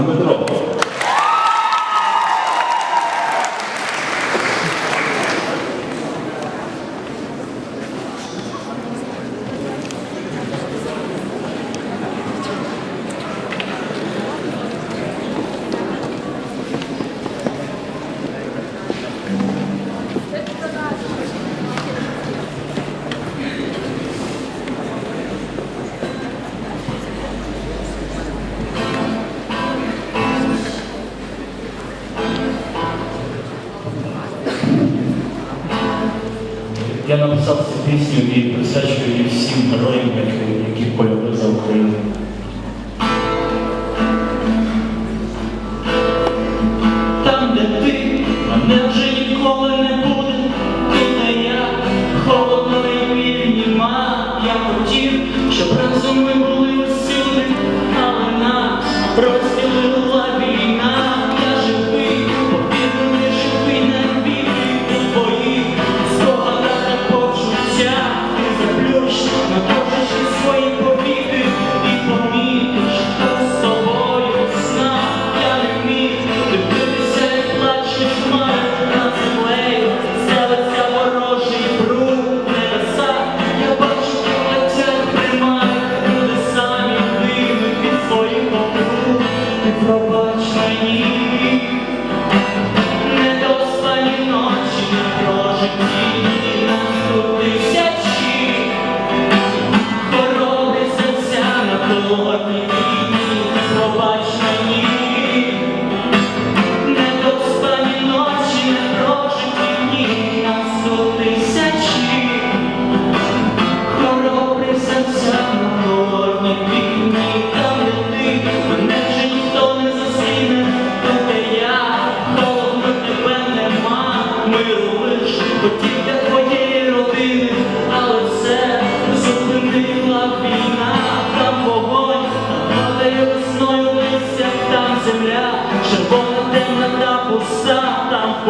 몸을 들어. Я написав цю пісню і присвячую її всім героям, які полюбили за Україну. Там, де ти, мене вже ніколи не буде, тут не я холодної вільні нема. Я хотів, щоб разом ми були усюди, але нас просто. Недостані ночі прожиті.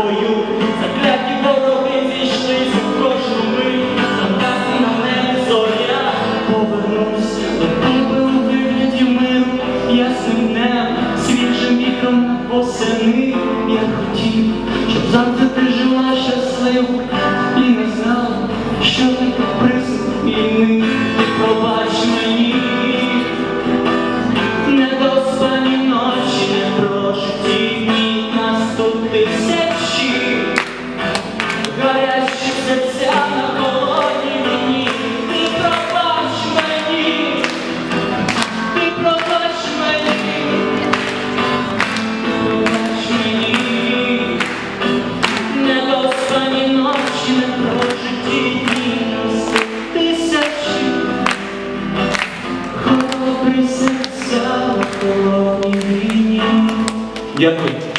for you. Дякую.